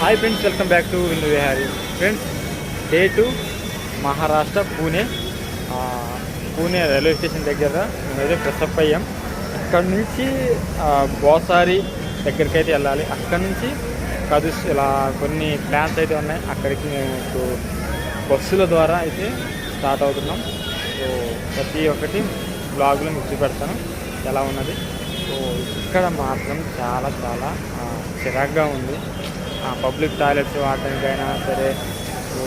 Hi friends welcome back to Vindu Vihari friends day to Maharashtra Pune Pune railway station దగ్గర మేమైతే ప్రెస్అప్ అయ్యాం. అక్కడ నుంచి బోసారి దగ్గరికి అయితే వెళ్ళాలి. అక్కడ నుంచి కదుస్ ఇలా కొన్ని ప్లాన్స్ అయితే ఉన్నాయి. అక్కడికి మేము ఇప్పుడు బస్సుల ద్వారా అయితే స్టార్ట్ అవుతున్నాం. సో ప్రతి ఒక్కటి బ్లాగ్లో మీకు చూపెడతాను. ఎలా ఉన్నది? సో ఇక్కడ మాత్రం చాలా చాలా చిరాగ్గా ఉంది. పబ్లిక్ టాయిలెట్స్ వాడడానికైనా సరే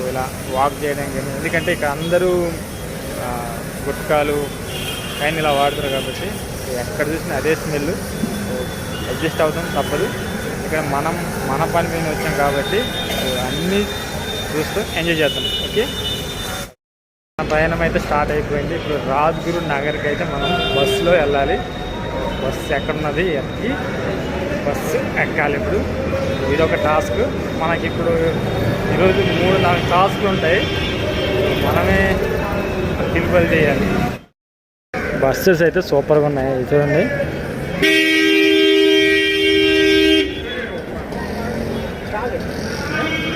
ఇలా వాక్ చేయడానికి ఎందుకంటే ఇక్కడ అందరూ గుట్కాలు పైన ఇలా వాడుతారు కాబట్టి ఎక్కడ చూసినా అదే స్మెల్ అడ్జస్ట్ అవుతాం తప్పదు. ఇక్కడ మనం మన పని మీద వచ్చాం కాబట్టి అన్నీ చూస్తూ ఎంజాయ్ చేద్దాం. ఓకే మన ప్రయాణం అయితే స్టార్ట్ అయిపోయింది. ఇప్పుడు రాజ్గురు నగర్కి అయితే మనం బస్సులో వెళ్ళాలి. బస్సు ఎక్కడున్నది ఎక్కి బస్సు ఎక్కాలి ఇప్పుడు. ఇది ఒక టాస్క్. మనకి ఇప్పుడు ఈరోజు మూడు నాలుగు టాస్క్లు ఉంటాయి. మనమే తిరుపతి చేయాలి బస్సెస్ అయితే సూపర్గా ఉన్నాయి. చూడండి.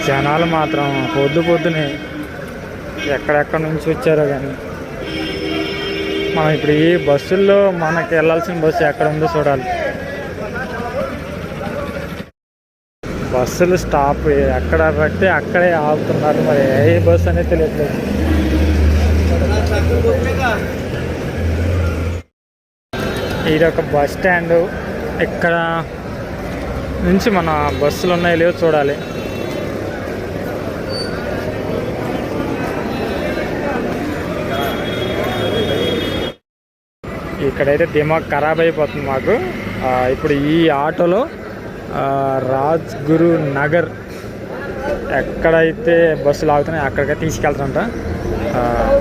జనాలు మాత్రం పొద్దు పొద్దునే ఎక్కడెక్కడ నుంచి వచ్చారో కానీ మనం ఇప్పుడు ఈ బస్సుల్లో మనకి వెళ్ళాల్సిన బస్సు ఎక్కడ ఉందో చూడాలి. బస్సులు స్టాప్ ఎక్కడ పడితే అక్కడే ఆగుతున్నారు. మరి ఏ బస్సు అనేది తెలియట్లేదు. ఇది ఒక బస్ స్టాండ్. ఇక్కడ నుంచి మన బస్సులు ఉన్నాయో లేవో చూడాలి. ఇక్కడైతే దిమాగ్ ఖరాబ్ అయిపోతుంది మాకు. ఇప్పుడు ఈ ఆటోలో రాజ్ గురు నగర్ ఎక్కడైతే బస్సులు ఆగుతున్నాయి అక్కడికి తీసుకెళ్తారంట.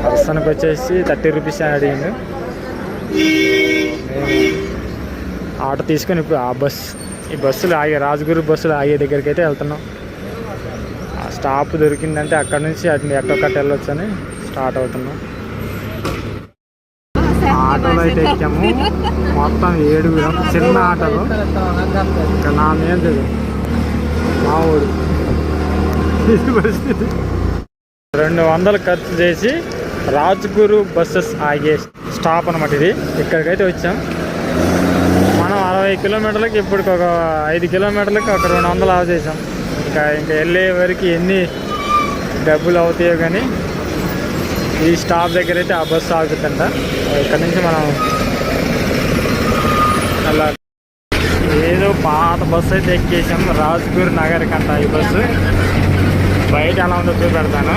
పర్సన్కి వచ్చేసి థర్టీ రూపీస్ అని అడిగింది ఆటో తీసుకొని ఇప్పుడు ఆ బస్ ఈ బస్సులు ఆగే రాజగురు బస్సులు ఆగే దగ్గరికి అయితే వెళ్తున్నాం. ఆ స్టాప్ దొరికిందంటే అక్కడ నుంచి అటు ఎక్కడొక్కటి వెళ్ళొచ్చు అని స్టార్ట్ అవుతున్నాం. ఆటోలో అయితే ఎక్కాము మొత్తం ఏడుగురం. చిన్న ఆటోలో. ఇంకా నా మీద మా ఊరు. రెండు వందలు ఖర్చు చేసి రాజ్గురు బస్సెస్ ఆగే స్టాప్ అనమాట ఇది. ఇక్కడికైతే వచ్చాం. మనం అరవై కిలోమీటర్లకి ఇప్పటికి ఒక ఐదు కిలోమీటర్లకి ఒక రెండు వందలు ఆఫ్ చేసాం. ఇంకా ఇంకా వెళ్ళే వరకు ఎన్ని డబ్బులు అవుతాయో కానీ ఈ స్టాప్ దగ్గర అయితే ఆ బస్సు ఆగుతుందంట. ఇక్కడ నుంచి మనం అలా ఏదో పాత బస్సు అయితే ఎక్కేసాం. రాజ్పూర్ నగర్ కంట ఈ బస్సు. బయట ఎలా ఉందో చూపెడతాను.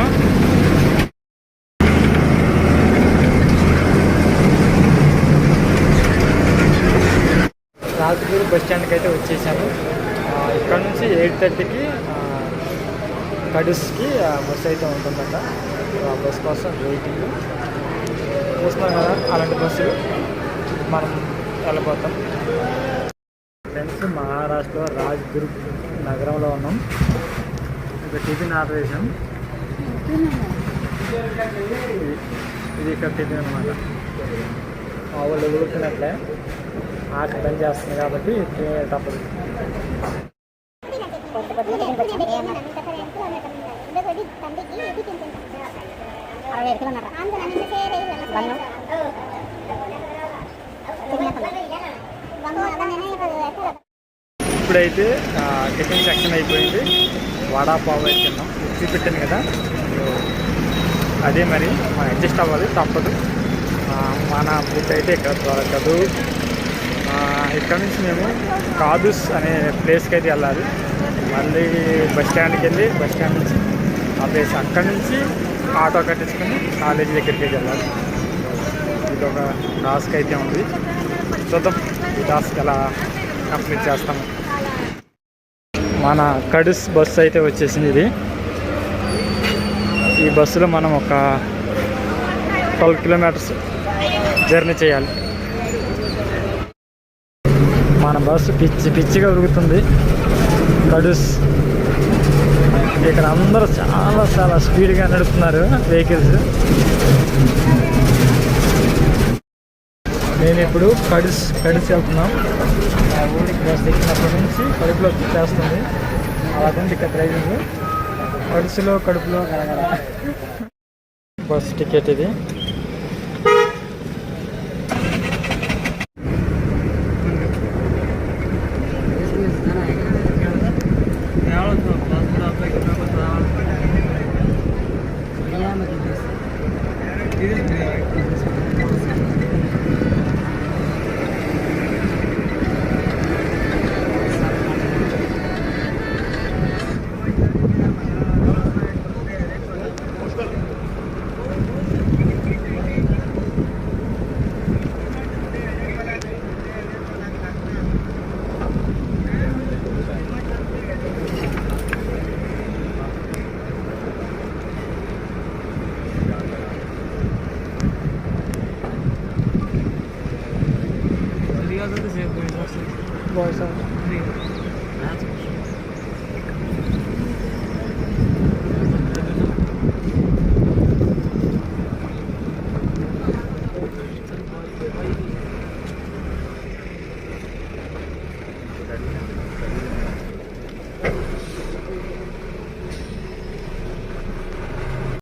రాజ్పూర్ బస్ స్టాండ్కి అయితే వచ్చేసాము. ఇక్కడ నుంచి ఎయిట్ థర్టీకి కడుస్కి బస్సు అయితే ఉంటుందంట. బస్ కోసం వెయిటింగ్ చూస్తున్నాం కదా అలాంటి బస్సులు. మనం వెళ్ళిపోతాం ఫ్రెండ్స్ మహారాష్ట్ర రాజ్దుర్గ్ నగరంలో ఉన్నాం. ఇక్కడ టిఫిన్ ఆర్డర్ చేసాం ఇది- ఇక్కడ టిఫిన్ అనమాట మా వాళ్ళు ఊరుకున్నట్లే ఆట పని చేస్తుంది కాబట్టి తినే తప్పదు అరవై ఐదు కిలోమీటర్ బన్ను ఇప్పుడైతే టిఫిన్ సెక్షన్ అయిపోయింది. వడాపావ్ అయితే తిన్నాం. ఉప్పు పెట్టాను కదా అదే మరి మనం అడ్జస్ట్ అవ్వాలి. తప్పదు. మన ఫుడ్ అయితే ఇక్కడ దొరకదు. ఇక్కడ నుంచి మేము కాదుస్ అనే ప్లేస్కి అయితే వెళ్ళాలి. మళ్ళీ బస్ స్టాండ్కి వెళ్ళి బస్ స్టాండ్ నుంచి ఆ ప్లేస్ అక్కడి నుంచి ఆటో కట్టించుకొని కాలేజీ దగ్గరికి వెళ్ళాలి. ఇది ఒక టాస్క్ అయితే ఉంది. చూద్దాం. ఈ టాస్క్ ఎలా కంప్లీట్ చేస్తాము మన కడుస్ బస్సు అయితే వచ్చేసింది ఇది. ఈ బస్సులో మనం ఒక ట్వెల్వ్ కిలోమీటర్స్ జర్నీ చేయాలి. మన బస్సు పిచ్చి పిచ్చిగా ఉరుగుతుంది కడుస్ ఇక్కడ అందరూ చాలా చాలా స్పీడ్గా నడుపుతున్నారు వెహికల్స్. నేను ఇప్పుడు కడిస్ కడిసి వెళ్తున్నాం. ఆ ఊరికి బస్ ఎక్కినప్పటి నుంచి కడుపులో చేస్తుంది అలాగే ఇక్కడ డ్రైవింగ్. కడుసులో కడుపులో బస్ టికెట్ ఇది. It is big. agradecer, pois, vocês. Boa, sabe? Obrigado.